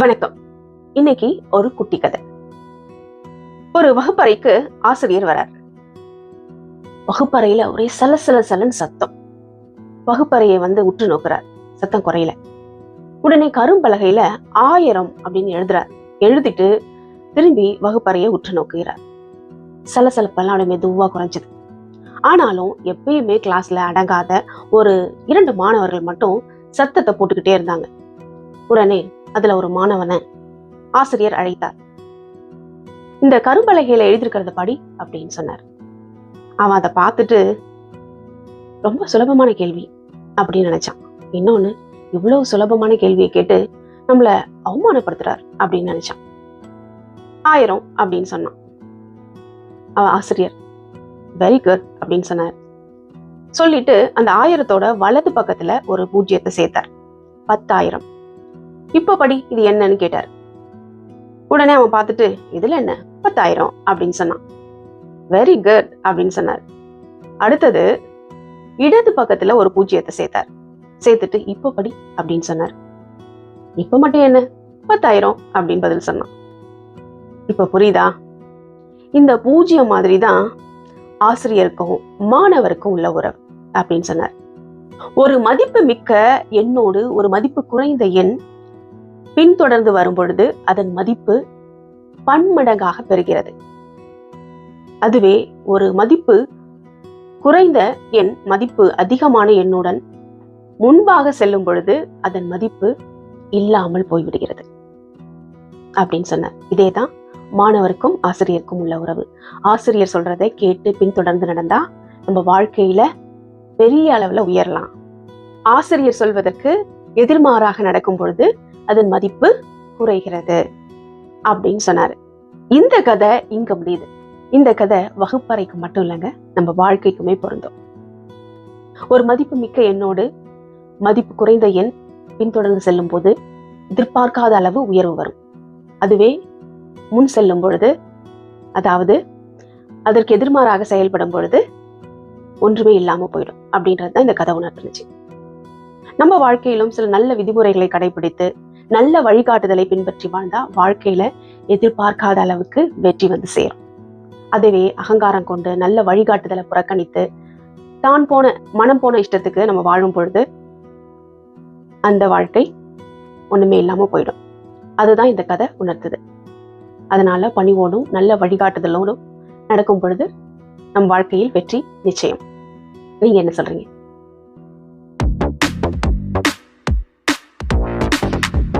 வணக்கம். இன்னைக்கு ஒரு குட்டி கதை. ஒரு வகுப்பறைக்கு ஆசிரியர் வரார். வகுப்பறையில ஒரே சல சல சலன் சத்தம். வகுப்பறையை வந்து உற்று நோக்குறார். சத்தம் குறையல. உடனே கரும்பலகையில ஆயிரம் அப்படின்னு எழுதுறார். எழுதிட்டு திரும்பி வகுப்பறையை உற்று நோக்குகிறார். சலசலப்பெல்லாம் அப்படியே மெதுவா குறைஞ்சது. ஆனாலும் எப்பயுமே கிளாஸ்ல அடங்காத ஒரு இரண்டு மாணவர்கள் மட்டும் சத்தத்தை போட்டுக்கிட்டே இருந்தாங்க. உடனே அதுல ஒரு மாணவனை ஆசிரியர் அழைத்தார். இந்த கரும்பலகையில எழுதியிருக்கிறத படி அப்படின்னு சொன்னார். அவன் அதை பார்த்துட்டு ரொம்ப சுலபமான கேள்வி அப்படின்னு நினைச்சான். இன்னொன்னு இவ்வளவு சுலபமான கேள்வியை கேட்டு நம்மள அவமானப்படுத்துறார் அப்படின்னு நினைச்சான். ஆயிரம் அப்படின்னு சொன்னான். அவன் ஆசிரியர் வெரி குட் அப்படின்னு சொன்னார். சொல்லிட்டு அந்த ஆயிரத்தோட வலது பக்கத்துல ஒரு பூஜ்ஜியத்தை சேர்த்தார். பத்தாயிரம். இப்போ படி இது என்னன்னு கேட்டார். உடனே அவன் பார்த்துட்டு இதுல என்ன? பத்தாயிரம் அப்படின்னு சொன்னான். வெரி குட் அப்படின்னு சொன்னார். அடுத்தது இடது பக்கத்துல ஒரு பூஜ்ஜியத்தை சேர்த்தார். சேர்த்துட்டு இப்போ படி அப்படின்னு சொன்னார். இப்போ மட்டும் என்ன? பத்தாயிரம் அப்படின்னு பதில் சொன்னான். இப்ப புரியுதா? இந்த பூஜ்ஜியம் மாதிரி தான் ஆசிரியருக்கும் மாணவருக்கும் உள்ள உறவு அப்படின்னு சொன்னார். ஒரு மதிப்பு மிக்க எண்ணோடு ஒரு மதிப்பு குறைந்த எண் பின்தொடர்ந்து வரும்பொழுது அதன் மதிப்பு பன்மடங்காக பெறுகிறது. அதுவே ஒரு மதிப்பு குறைந்த எண் மதிப்பு அதிகமான எண்ணுடன் முன்பாக செல்லும் பொழுது அதன் மதிப்பு இல்லாமல் போய்விடுகிறது. அப்படின்னு சொன்னார். இதேதான் மாணவருக்கும் ஆசிரியருக்கும் உள்ள உறவு. ஆசிரியர் சொல்றதை கேட்டு பின்தொடர்ந்து நடந்தா நம்ம வாழ்க்கையில பெரிய அளவுல உயரலாம். ஆசிரியர் சொல்வதற்கு எதிர்மாறாக நடக்கும் பொழுது அதன் மதிப்பு குறைகிறது அப்படின்னு சொன்னாரு. இந்த கதை இங்க முடியுது. இந்த கதை வகுப்பறைக்கு மட்டும் இல்லைங்க நம்ம வாழ்க்கைக்குமே பொருந்தும். ஒரு மதிப்பு மிக்க எண்ணோடு மதிப்பு குறைந்த எண் பின்தொடர்ந்து செல்லும் போது எதிர்பார்க்காத அளவு உயர்வு வரும். அதுவே முன் செல்லும் பொழுது அதாவது அதற்கு எதிர்மாறாக செயல்படும் பொழுது ஒன்றுமே இல்லாம போயிடும் அப்படின்றது தான் இந்த கதை உணர்த்துனுச்சு நம்ம வாழ்க்கையிலும் சில நல்ல விதிமுறைகளை கடைபிடித்து நல்ல வழிகாட்டுதலை பின்பற்றி வாழ்ந்தா வாழ்க்கையில எதிர்பார்க்காத அளவுக்கு வெற்றி வந்து சேரும். அதுவே அகங்காரம் கொண்டு நல்ல வழிகாட்டுதலை புறக்கணித்து தான் போன மனம் போன இஷ்டத்துக்கு நம்ம வாழும் பொழுது அந்த வாழ்க்கை ஒண்ணுமே இல்லாம போயிடும். அதுதான் இந்த கதை உணர்த்துது. அதனால பணிவோடும் நல்ல வழிகாட்டுதலோடும் நடக்கும் பொழுது நம் வாழ்க்கையில் வெற்றி நிச்சயம். நீங்க என்ன சொல்றீங்க?